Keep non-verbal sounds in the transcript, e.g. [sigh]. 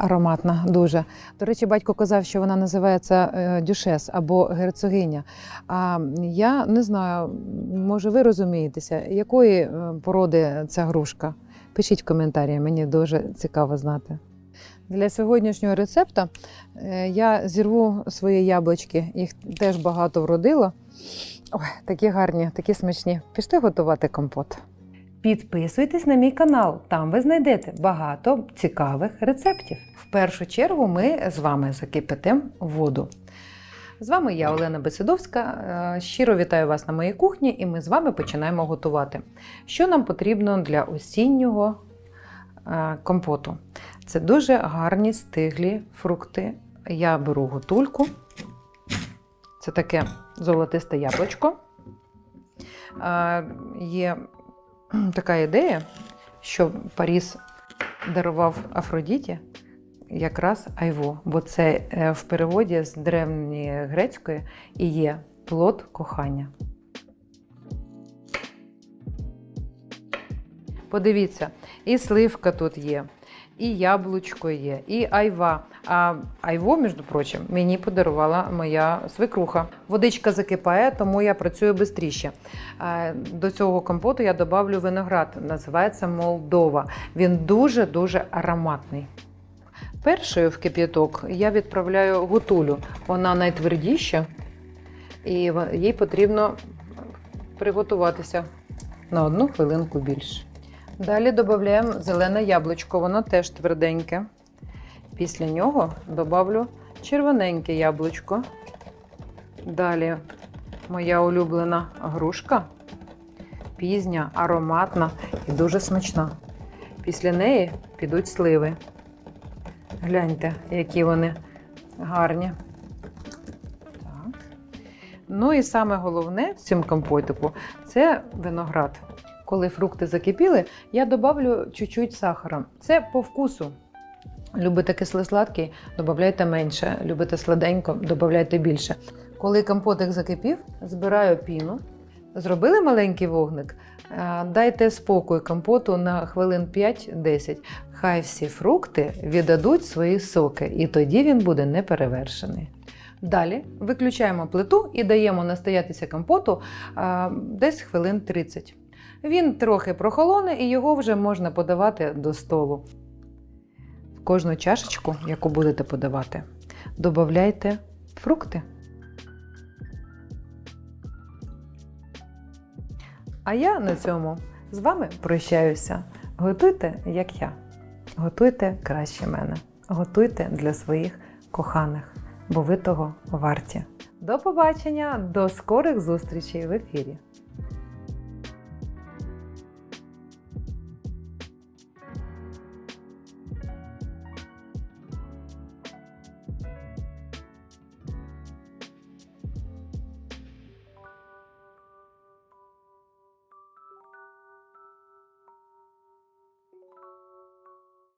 ароматна, дуже. До речі, батько казав, що вона називається е, дюшес або герцогиня. А я не знаю, може, ви розумієтеся, якої е, породи ця грушка? Пишіть в коментарі, мені дуже цікаво знати. Для сьогоднішнього рецепту е, я зірву свої яблучки, їх теж багато вродило. Ой, такі гарні, такі смачні. Пішли готувати компот. Підписуйтесь на мій канал, там ви знайдете багато цікавих рецептів. В першу чергу ми з вами закипятимо воду. З вами я, Олена Бесидовська. Е, Щиро вітаю вас на моїй кухні, і ми з вами починаємо готувати. Що нам потрібно для осіннього е, компоту? Це дуже гарні стиглі фрукти. Я беру готульку. Це таке золотисте яблучко. Е, Є [clears throat] така ідея, що Паріс дарував Афродіті якраз айво, бо це е, в переводі з древньої грецької і є плод кохання. Подивіться, і сливка тут є, і яблучко є, і айва. А айво, між прочим, мені подарувала моя свекруха. Водичка закипає, тому я працюю швидше. До цього компоту я додавлю виноград, називається Молдова. Він дуже-дуже ароматний. Першою в кип'яток я відправляю гутулю. Вона найтвердіша, і їй потрібно приготуватися на одну хвилинку більше. Далі додаємо зелене яблучко, воно теж тверденьке. Після нього додавлю червоненьке яблучко. Далі моя улюблена грушка, пізня, ароматна і дуже смачна. Після неї підуть сливи. Гляньте, які вони гарні. Так. Ну і саме головне в цьому компотику це виноград. Коли фрукти закипіли, я додавлю чуть-чуть сахара. Це по вкусу. Любите кисло-сладкий, додавайте менше. Любите сладенько, додавайте більше. Коли компотик закипів, збираю піну. Зробили маленький вогник, дайте спокій компоту на хвилин 5-10. Хай всі фрукти віддадуть свої соки, і тоді він буде неперевершений. Далі виключаємо плиту і даємо настоятися компоту десь хвилин 30. Він трохи прохолоне і його вже можна подавати до столу. В кожну чашечку, яку будете подавати, додавайте фрукти. А я на цьому з вами прощаюся. Готуйте, як я. Готуйте краще мене. Готуйте для своїх коханих, бо ви того варті. До побачення, до скорих зустрічей в ефірі.